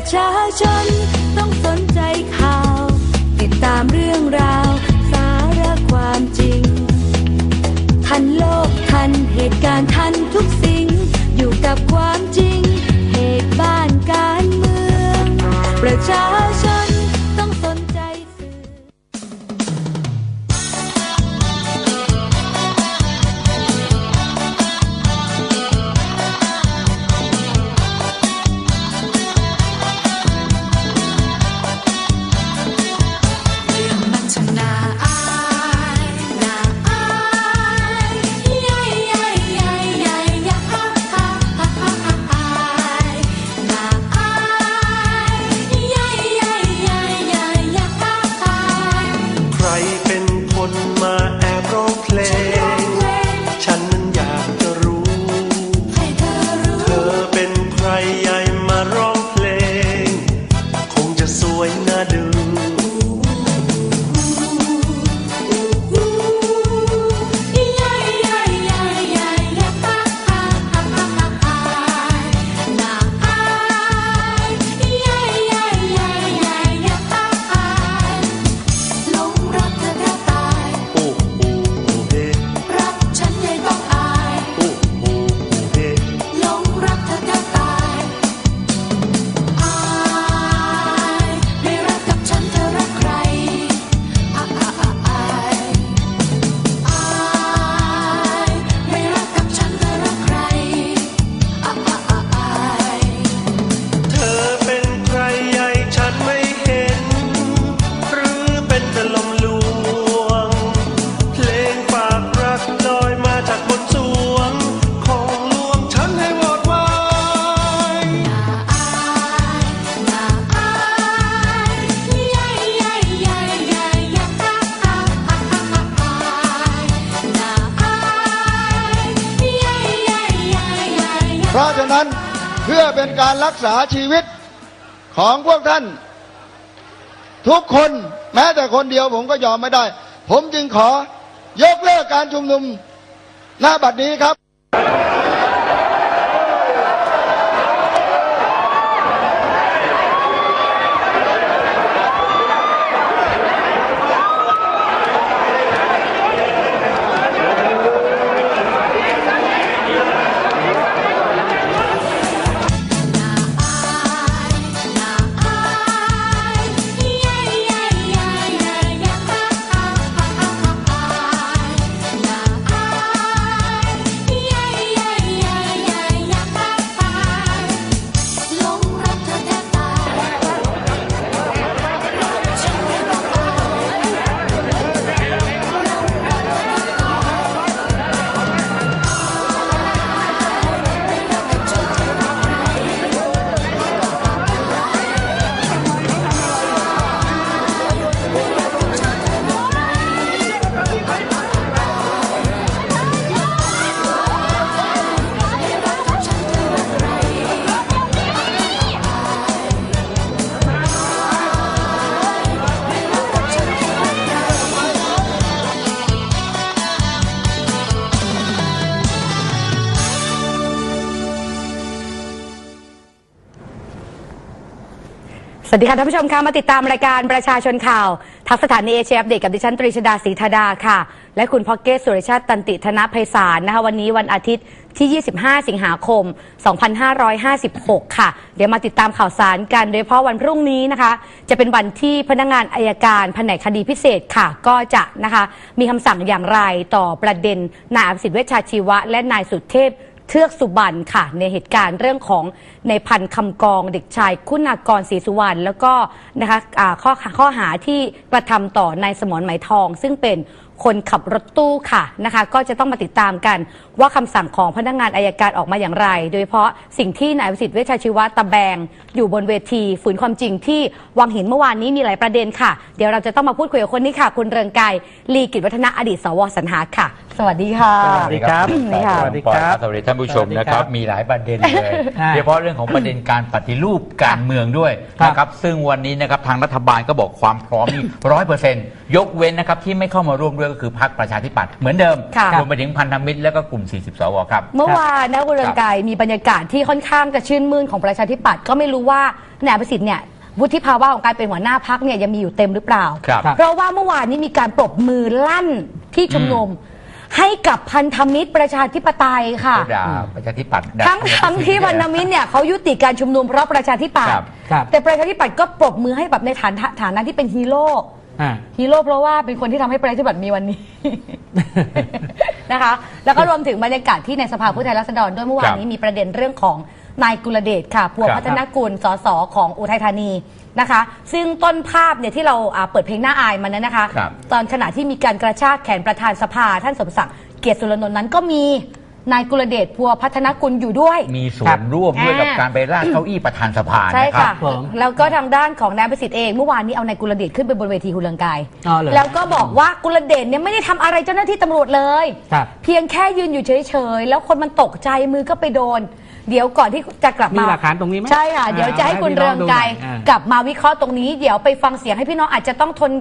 ประชาชนต้องสนใจข่าว ติดตามเรื่องราว สาระความจริง ทันโลกทันเหตุการณ์ทันทุกสิ่งอยู่กับความ ราะฉะนั้นเพื่อเป็นการรักษาชีวิตของพวกท่าน ทุกคนแม้แต่คนเดียวผมก็ยอมไม่ได้ ผมจึงขอยกเลิกการชุมนุมหน้าบัดนี้ครับ วัสดีค่ะท่านผู้ชมคะมาติดตามรายการประชาชนข่าว ทักสถานีเอเชียอัปเดตกับดิฉันตรีชดาศรีธดาค่ะ และคุณพ็อกเกตสุริชาติตันติธนภัยสารนะคะวันนี้วันอาทิตย์ที่ 25 สิงหาคม 2556 ค่ะ เดี๋ยวมาติดตามข่าวสารกัน โดยเฉพาะวันพรุ่งนี้นะคะ จะเป็นวันที่พนักงานอายการแผนกคดีพิเศษค่ะ ก็จะนะคะ มีคำสั่งอย่างไรต่อประเด็นนายอภิสิทธิ์เวชชาชีวะ และนายสุเทพ เทือกสุบรรณค่ะ ในเหตุการณ์เรื่องของในพันคำกองเด็กชายคุณากรศรีสุวรรณแล้วก็นะคะะข้อข้อหาที่กระทำต่อนายสมรไหมทอง ซึ่งเป็น คนขับรถตู้ค่ะนะคะก็จะต้องมาติดตามกัน ว่าคำสั่งของพนักงานอายการออกมาอย่างไร โดยเฉพาะสิ่งที่นายวิสิทธิ์เวชชาชีวะตะแบง อยู่บนเวทีฝืนความจริงที่วังหินเมื่อวานนี้มีหลายประเด็นค่ะ เดี๋ยวเราจะต้องมาพูดคุยกับคนนี้ค่ะ คุณเรืองไกรลีกิจวัฒนะอดีตสวสรรหาค่ะ สวัสดีค่ะ สวัสดีครับ สวัสดีครับ สวัสดีครับสวัสดีท่านผู้ชมนะครับ มีหลายประเด็นเลยอ่าโดยเฉพาะเรื่องของประเด็นการปฏิรูปการเมืองด้วยครับนะครับซึ่งวันนี้นะครับทางรัฐบาลก็บอกความพร้อมนี่ร้อยเปอร์เซ็นต์ยกเว้นนะครับที่ไม่เข้ามาร่วมด้วยด้วยก็คือพรรคประชาธิปัตย์เหมือนเดิมค่ะ รวมไปถึงพันธมิตรแล้วก็กลุ่ม 40 สวครับ เมื่อวานนะคุณเรืองไกรมีบรรยากาศที่ค่อนข้างจะชื่นมื่นของประชาธิปัตย์ก็ไม่รู้ว่าในายประสิทธิ์เนี่ยวุฒิภาวะของการเป็นหัวหน้าพักเนี่ยยังมีอยู่เต็มหรือเปล่า ครับเพราะว่าเมื่อวานนี้มีการปรบมือลั่นที่ชุมนุมให้กับพันธมิตรประชาธิปไตยค่ะเขาด่าประชาธิปัตย์ด่าทั้งทั้งที่พันธมิตรเนี่ยเขายุติการชุมนุมเพราะประชาธิปัตครัย์บครับ แต่ประชาธิปัตย์ก็ปรบมือให้แบบในฐานฐานะที่เป็นฮีโร่ อ่า ฮีโร่เพราะว่าเป็นคนที่ทำให้ประชาธิปัตย์มีวันนี้ นะคะ แล้วก็รวมถึงบรรยากาศที่ในสภาผู้แทนราษฎรด้วยเมื่อวานนี้มีประเด็นเรื่องของนายกุลเดชค่ะพัวครับ พัฒนกุลสสของอุทัยธานีนะคะ ซึ่งต้นภาพเนี่ยที่เราอ่าเปิดเพลงหน้าอายมันนั้นนะคะ ครับ ตอนขณะที่มีการกระชากแขนประธานสภาท่านสมศักดิ์เกียรติสุรนนท์นั้นก็มี นายกุลเดชพัวพัฒนกุลอยู่ด้วย มีส่วนร่วมด้วยกับอ่า การไปล่ากเก้าอี้ประธานสภาใช่นะครับ ค่ะ ผม แล้วก็ทางด้านของนายประสิทธิ์เองเมื่อวานนี้เอานายกุลเดชขึ้นไปบนเวทีคุณเลืองกาย อ๋อเหรอแล้วก็บอกว่ากุลเดชเนี่ยไม่ได้ทำอะไรเจ้าหน้าที่ตำรวจเลย ครับ เพียงแค่ยืนอยู่เฉยๆ แล้วคนมันตกใจมือก็ไปโดน เดี๋ยวก่อนที่จะกลับมามีหลักฐานตรงนี้ไหมใช่ค่ะอ่าเดี๋ยวจะให้คุณให้พี่เรืน้อองงดูไกรหน่อยอ่ากลับมาวิเคราะห์ตรงนี้ เดี๋ยวไปฟังเสียงให้พี่น้องอาจจะต้องทน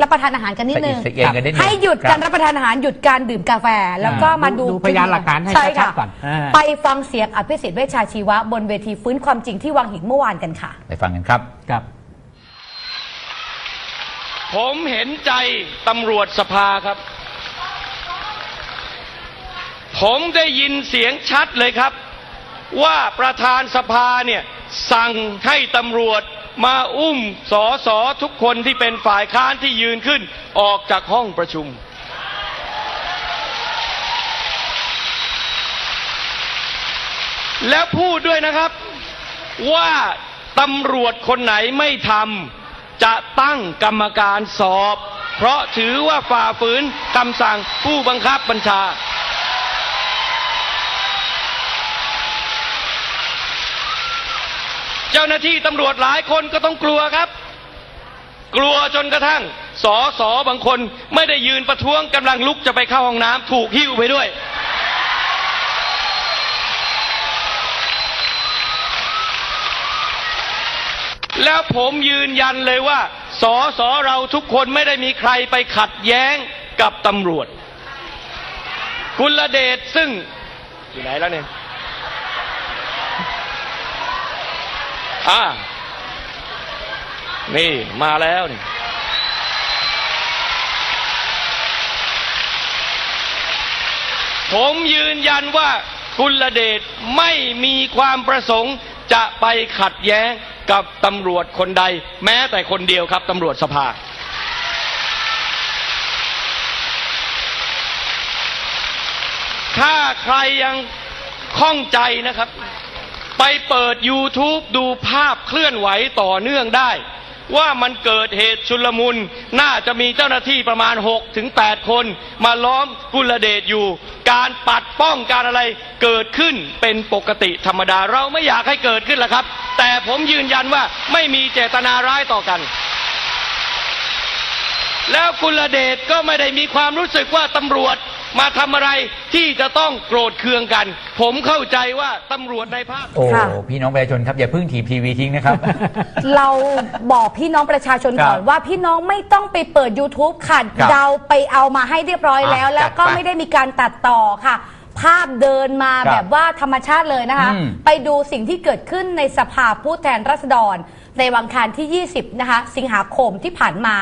รับประทานอาหารกันนิดนึง สะอิดสะเอียนกันนิดนึงให้หยุดครับการรับประทานอาหารหยุดการดื่มกาแฟ แล้วก็มาดูดูพยานหลักฐานให้ช่ชัค่ะดๆก่อนอ่า ไปฟังเสียงอภิสิทธิ์เวชชาชีวะ บนเวทีฟื้นความจริงที่วังหินเมื่อวานกันค่ะ ไปฟังกันครับ ครับ ผมเห็นใจตำรวจสภาครับ ผมได้ยินเสียงชัดเลยครับ ว่าประธานสภาเนี่ย สั่งให้ตำรวจ มาอุ้มสอสอทุกคนที่เป็นฝ่ายค้านที่ยืนขึ้นออกจากห้องประชุม แล้วพูดด้วยนะครับว่าตำรวจคนไหนไม่ทำจะตั้งกรรมการสอบ เพราะถือว่าฝ่าฝืนคำสั่งผู้บังคับบัญชา เจ้าหน้าที่ตำรวจหลายคนก็ต้องกลัวครับ กลัวจนกระทั่ง สอสอบางคนไม่ได้ยืนประท้วงกำลังลุกจะไปเข้าห้องน้ำถูกหิ้วไปด้วย แล้วผมยืนยันเลยว่า สอสอเราทุกคนไม่ได้มีใครไปขัดแย้งกับตำรวจกุลเดชซึ่งอยู่ไหนแล้วเนี่ย อ่านี่มาแล้วนี่ผมยืนยันว่ากุลเดชไม่มีความประสงค์จะไปขัดแย้งกับตำรวจคนใด แม้แต่คนเดียวครับตำรวจสภา ถ้าใครยังข้องใจนะครับ ไปเปิด YouTube ดูภาพเคลื่อนไหวต่อเนื่องได้ ว่ามันเกิดเหตุชุลมุน น่าจะมีเจ้าหน้าที่ประมาณ 6 ถึง 8 คน มาล้อมกุลเดชอยู่ การปัดป้องการอะไรเกิดขึ้นเป็นปกติธรรมดา เราไม่อยากให้เกิดขึ้นละครับ แต่ผมยืนยันว่าไม่มีเจตนาร้ายต่อกันแล้วกุลเดชก็ไม่ได้มีความรู้สึกว่าตำรวจ มาทำอะไรที่จะต้องโกรธเคืองกัน ผมเข้าใจว่าตำรวจในภาพ โอ้ค่ะ พี่น้องประชาชนครับอย่าเพิ่งถีบทีวีทิ้งนะครับ เราบอกพี่น้องประชาชนก่อนครับว่าพี่น้องไม่ต้องไปเปิด YouTube ค่ะครับเดาไปเอามาให้เรียบร้อยแล้ว อะแล้วก็จัดไปไม่ได้มีการตัดต่อค่ะ ภาพเดินมาครับแบบว่าธรรมชาติเลยนะคะ อืมไปดูสิ่งที่เกิดขึ้นในสภาผู้แทนราษฎร ในวันอังคารที่ 20 นะคะ สิงหาคมที่ผ่านมา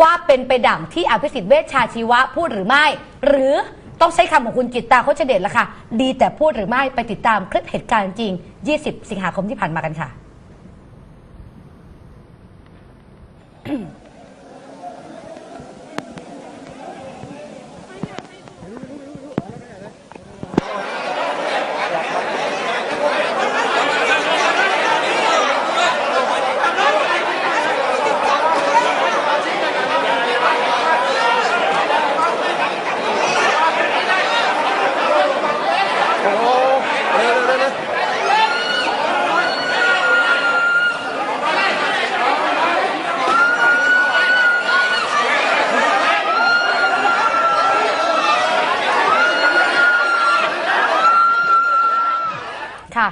ว่าเป็นไปดั่งที่อภิสิทธิ์เวชชาชีวะพูดหรือไม่ หรือต้องใช้คำของคุณจิตตาโคชเดชละค่ะ ดีแต่พูดหรือไม่ไปติดตามคลิปเหตุการณ์จริง 20 สิงหาคมที่ผ่านมากันค่ะ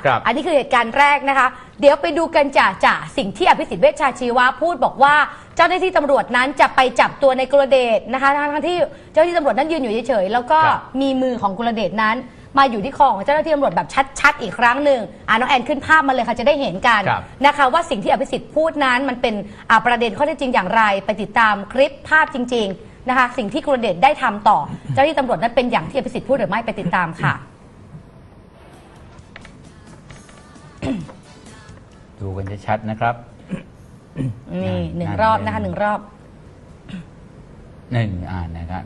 ค่ะครับอันนี้คือเหตุการณ์แรกนะคะ เดี๋ยวไปดูกันจ่าจ่าสิ่งที่อภิสิทธิ์เวชชาชีวะพูดบอกว่า เจ้าหน้าที่ตำรวจนั้นจะไปจับตัวในกุลเดชนะคะทั้งๆที่เจ้าหน้าที่ตำรวจนั้นยืนอยู่เฉยๆแล้วก็ครับ มีมือของกุลเดชนั้น มาอยู่ที่คอของเจ้าหน้าที่ตำรวจแบบชัดๆอีกครั้งหนึ่งอ่าน้องแอนขึ้นภาพมาเลยค่ะจะได้เห็นกัน ครับนะคะว่าสิ่งที่อภิสิทธิ์พูดนั้นมันเป็นอ่าประเด็นข้อเท็จจริงอย่างไร ไปติดตามคลิปภาพจริง ๆนะคะ สิ่งที่กุลเดชได้ทำต่อ เจ้าหน้าที่ตำรวจนั้นเป็นอย่างที่อภิสิทธิ์พูดหรือไม่ไปติดตามค่ะ ดูกันชัดๆนะครับ นี่หนึ่งนั่นรอบเลยนะคะหนึ่งรอบหนึ่งอ่านนะครับ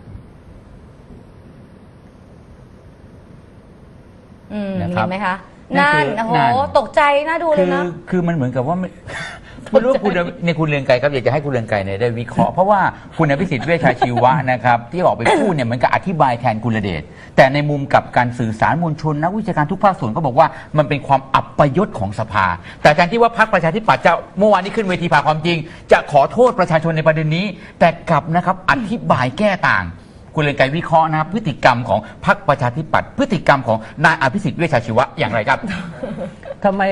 อืมนะครัเห็บนไหมคะนั่นั่นนคือโอ้โหนั่นตกใจน่าดูเลคืยอนะคือมันเหมือนกับว่า ไม่รู้ว่าคุณเนี่ยคุณเรืองไกรครับอยากจะให้คุณเรืองไกรเนี่ยได้วิเคราะห์เพราะว่าคุณอภิสิทธิ์เวชชาชีวะนะครับ ที่ออกไปพูดเนี่ยเหมือนกับอธิบายแทนกุลเดชแต่ในมุมกับการสื่อสารมวลชนนักวิชาการทุกภาคส่วนก็บอกว่ามันเป็นความอับประยศของสภา แต่การที่ว่าพรรคประชาธิปัตย์จะเมื่อวานนี้ขึ้นเวทีผ่าความจริง จะขอโทษประชาชนในประเด็นนี้ แต่กลับนะครับอธิบายแก้ต่าง คุณเรืองไกรวิเคราะห์นะครับพฤติกรรมของพรรคประชาธิปัตย์พฤติกรรมของนายอภิสิทธิ์เวชชาชีวะอย่างไรครับ ทำไม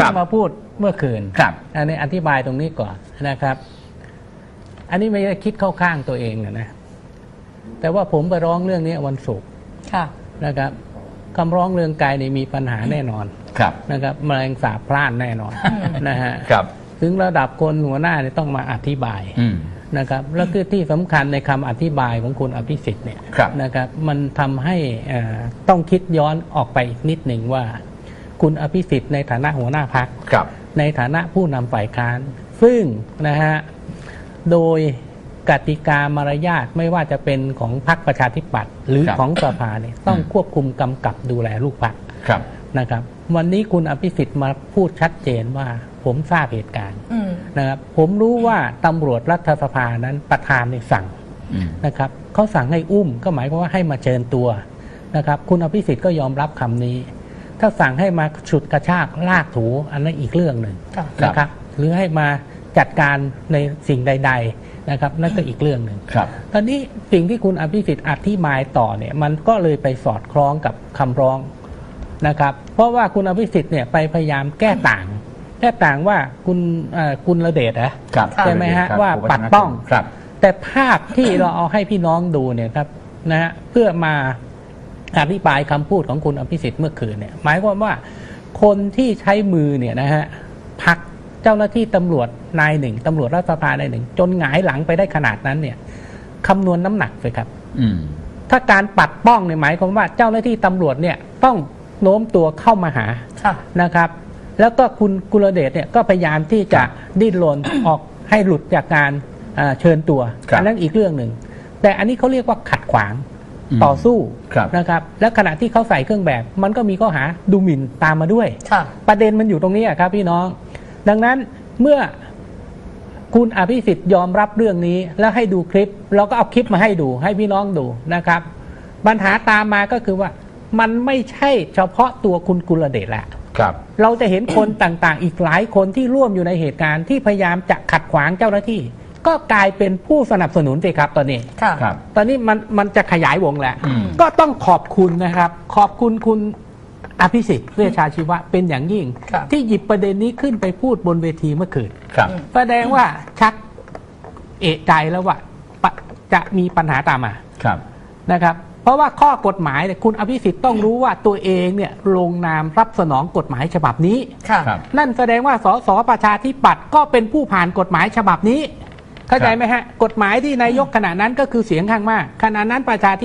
ครับ มาพูดเมื่อคืน ครับ อันนี้อธิบายตรงนี้ก่อนนะครับ อันนี้ไม่ได้คิดเข้าข้างตัวเองนะนะ แต่ว่าผมไปร้องเรื่องนี้วันศุกร์ค่ะ นะครับคำร้องเรื่องไกลนี่มีปัญหาแน่นอนครับ นะครับแมลงสาบพล่านแน่นอนนะฮะ ครับ ถึงระดับคนหัวหน้าเนี่ยต้องมาอธิบาย อืม นะครับแล้วคือที่สำคัญในคำอธิบายของคุณอภิสิทธิ์เนี่ยครับนะครับมันทำให้เอ่อต้องคิดย้อนออกไปอีกนิดหนึ่งว่า คุณอภิสิทธิ์ในฐานะหัวหน้าพักครับในฐานะผู้นำฝ่ายค้าน ซึ่งนะฮะโดยกติกามารยาทไม่ว่าจะเป็นของพรรคประชาธิปัตย์หรือครับของสภาเนี่ยต้องอืมควบคุมกำกับดูแลลูกพรรคครับนะครับ วันนี้คุณอภิสิทธิ์มาพูดชัดเจนว่าผมทราบเหตุการณ์อืม นะครับผมรู้ว่าตำรวจรัฐสภานั้นประธานในสั่งอืมนะครับเขาสั่งให้อุ้มก็หมายความว่าให้มาเชิญตัวนะครับคุณอภิสิทธิ์ก็ยอมรับคำนี้ ถ้าสั่งให้มาฉุดกระชากลากถูอันนั้นอีกเรื่องหนึ่งค่ะนะครับหรือให้มาจัดการในสิ่งใด ๆนะครับ นั่นก็อีกเรื่องหนึ่งครับตอนนี้สิ่งที่คุณอภิสิทธิ์อธิบายต่อเนี่ยมันก็เลยไปสอดคล้องกับคำร้องนะครับ เพราะว่าคุณอภิสิทธิ์เนี่ยไปพยายามแก้ต่าง แก้ต่างว่าคุณเอ่อคุณระเดชนะครับใช่ไหมฮะครับว่าผมปัดป้องครับ แต่ภาพที่เราเอาให้พี่น้องดูเนี่ยครับนะฮะเพื่อมาอธิบายคำพูดของคุณอภิสิทธิ์เมื่อคืนเนี่ย หมายความว่าคนที่ใช้มือเนี่ยนะฮะผลักเจ้าหน้าที่ตำรวจนายหนึ่งตำรวจรัฐสภานายหนึ่ง จนหงายหลังไปได้ขนาดนั้นเนี่ยคำนวณน้ำหนักเลยครับ อืมถ้าการปัดป้องเนี่ยหมายความว่าเจ้าหน้าที่ตำรวจเนี่ยต้องโน้มตัวเข้ามาหาค่ะนะครับ แล้วก็คุณกุลเดชเนี่ยก็พยายามที่จะดิ้นรนออกให้หลุดจากการเอ่อเชิญตัวครับอันั้นอีกเรื่องหนึ่ง แต่อันนี้เขาเรียกว่าขัดขวางอืมต่อสู้ครับนะครับ และขณะที่เขาใส่เครื่องแบบ มันก็มีข้อหาดูหมิ่นตามมาด้วยค่ะประเด็นมันอยู่ตรงนี้อะครับพี่น้อง ดังนั้นเมื่อคุณอภิสิทธิ์ยอมรับเรื่องนี้แล้วให้ดูคลิป เราก็เอาคลิปมาให้ดูให้พี่น้องดูนะครับปัญหาตามมาก็คือว่ามันไม่ใช่เฉพาะตัวคุณกุลเดชแหละ ครับ เราจะเห็นคนต่างๆ อีกหลายคนที่ร่วมอยู่ในเหตุการณ์ที่พยายามจะขัดขวางเจ้าหน้าที่ ก็กลายเป็นผู้สนับสนุนสิครับตอนนี้ ค่ะ ครับ ตอนนี้มันมันจะขยายวงแหละ อืม ก็ต้องขอบคุณนะครับ ขอบคุณคุณอภิสิทธิ์เวชชาชีวะเป็นอย่างยิ่ง ครับ ที่หยิบประเด็นนี้ขึ้นไปพูดบนเวทีเมื่อคืน ครับ แสดงว่าชักเอะใจแล้วว่าปะจะมีปัญหาตามมาครับ นะครับ เพราะว่าข้อกฎหมายเนี่ยคุณอภิสิทธิ์ต้องรู้ว่าตัวเองเนี่ยลงนามรับสนองกฎหมายฉบับนี้ ค่ะ ครับ นั่นแสดงว่าสสประชาธิปัตย์ก็เป็นผู้ผ่านกฎหมายฉบับนี้ เข้าใจไหมฮะ กฎหมายที่นายกขณะนั้นก็คือเสียงข้างมากขณะนั้นประชาธิ